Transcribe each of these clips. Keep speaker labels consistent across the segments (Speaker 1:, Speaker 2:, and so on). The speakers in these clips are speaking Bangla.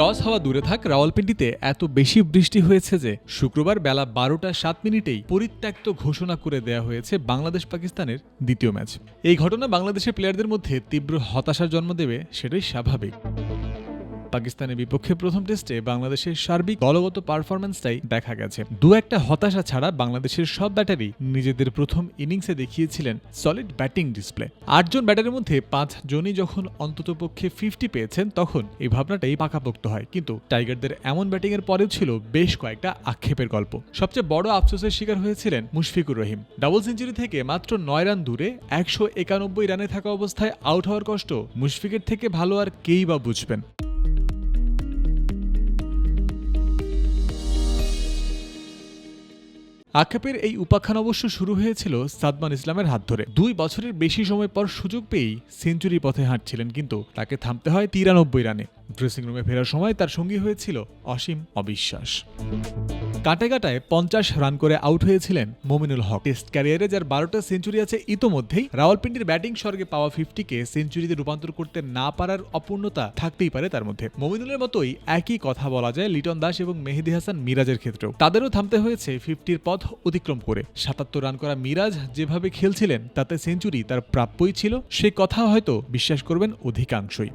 Speaker 1: টস হওয়া দূরে থাক, রাওয়ালপিন্ডিতে এত বেশি বৃষ্টি হয়েছে যে শুক্রবার বেলা বারোটা সাত মিনিটেই পরিত্যক্ত ঘোষণা করে দেয়া হয়েছে বাংলাদেশ পাকিস্তানের দ্বিতীয় ম্যাচ। এই ঘটনা বাংলাদেশের প্লেয়ারদের মধ্যে তীব্র হতাশার জন্ম দেবে, সেটাই স্বাভাবিক। পাকিস্তানের বিপক্ষে প্রথম টেস্টে বাংলাদেশের সার্বিক দলগত পারফরম্যান্সটাই দেখা গেছে। দু একটা হতাশা ছাড়া বাংলাদেশের সব ব্যাটারি নিজেদের প্রথম ইনিংসে দেখিয়েছিলেন সলিড ব্যাটিং ডিসপ্লে আটজন ব্যাটারের মধ্যে পাঁচ জনই যখন অন্ততপক্ষে ফিফটি পেয়েছেন, তখন এই ভাবনাটাই পাকাপোক্ত হয়। কিন্তু টাইগারদের এমন ব্যাটিংয়ের পরেও ছিল বেশ কয়েকটা আক্ষেপের গল্প। সবচেয়ে বড় আফসোসের শিকার হয়েছিলেন মুশফিকুর রহিম। ডাবল সেঞ্চুরি থেকে মাত্র নয় রান দূরে একশো একানব্বই রানে থাকা অবস্থায় আউট হওয়ার কষ্ট মুশফিকের থেকে ভালো আর কেই বা বুঝবেন। আক্ষেপের এই উপাখ্যান অবশ্য শুরু হয়েছিল সাদমান ইসলামের হাত ধরে। দুই বছরের বেশি সময় পর সুযোগ পেয়েই সেঞ্চুরি পথে হাঁটছিলেন কিন্তু তাকে থামতে হয় তিরানব্বই রানে। ড্রেসিং রুমে ফেরার সময় তার সঙ্গী হয়েছিল অসীম অবিশ্বাস। কাটে কাটায় পঞ্চাশ রান করে আউট হয়েছিলেন মোমিনুল হক। টেস্ট ক্যারিয়ারে যার বারোটা সেঞ্চুরি আছে, ইতোমধ্যেই রাওয়ালপিন্ডির ব্যাটিং স্বর্গে পাওয়া ফিফটিকে সেঞ্চুরিতে রূপান্তর করতে না পারার অপূর্ণতা থাকতেই পারে তার মধ্যে। মোমিনুলের মতোই একই কথা বলা যায় লিটন দাস এবং মেহেদি হাসান মিরাজের ক্ষেত্রেও। তাদেরও থামতে হয়েছে ফিফটির পথ অতিক্রম করে। সাতাত্তর রান করা মিরাজ যেভাবে খেলছিলেন, তাতে সেঞ্চুরি তার প্রাপ্যই ছিল। সে কথা হয়তো বিশ্বাস করবেন অধিকাংশই।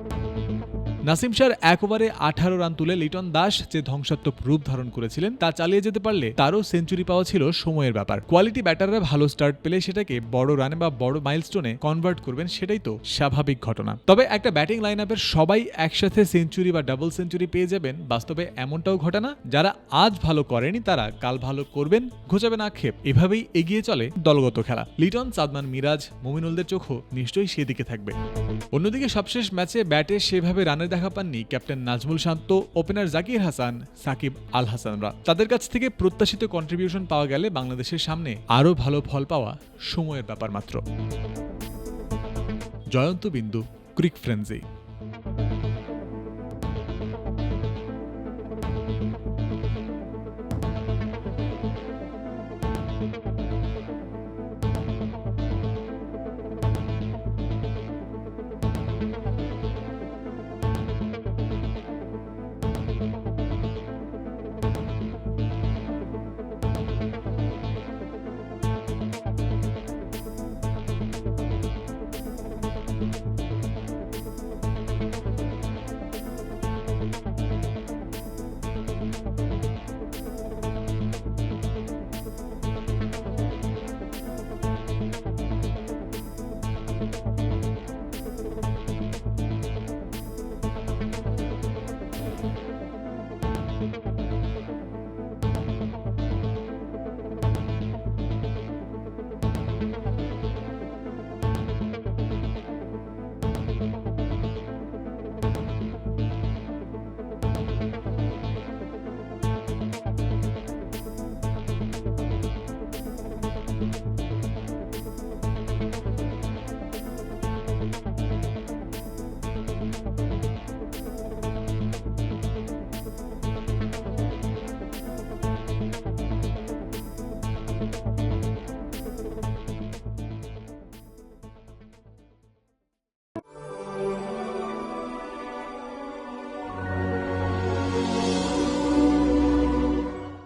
Speaker 1: নাসিম শাহর এক ওভারে আঠারো রান তুলে লিটন দাস যে ধ্বংসাত্মক রূপ ধারণ করেছিলেন, তা চালিয়ে যেতে পারলে তারও সেঞ্চুরি পাওয়া ছিল সময়ের ব্যাপার। কোয়ালিটি ব্যাটাররা ভালো স্টার্ট পেলে সেটাকে বড় রানে বা বড় মাইলস্টোনে কনভার্ট করবেন, সেটাই তো স্বাভাবিক ঘটনা। তবে একটা ব্যাটিং লাইন আপের সবাই একসাথে সেঞ্চুরি বা ডাবল সেঞ্চুরি পেয়ে যাবেন, বাস্তবে এমনটাও ঘটে না। যারা আজ ভালো করেনি, তারা কাল ভালো করবেন ঘোচাবেন আক্ষেপ এভাবেই এগিয়ে চলে দলগত খেলা। লিটন, সাদমান মিরাজ, মুমিনুলদের চোখও নিশ্চয়ই সেদিকে থাকবে। অন্যদিকে সবশেষ ম্যাচে ব্যাটে সেভাবে রানের দেখা পাননি ক্যাপ্টেন নাজমুল শান্ত, ওপেনার জাকির হাসান, সাকিব আল হাসানরা। তাদের কাছ থেকে প্রত্যাশিত কন্ট্রিবিউশন পাওয়া গেলে বাংলাদেশের সামনে আরও ভালো ফল পাওয়া সময়ের ব্যাপার মাত্র। জয়ন্ত বিন্দু ক্রিক ফ্রেন্সি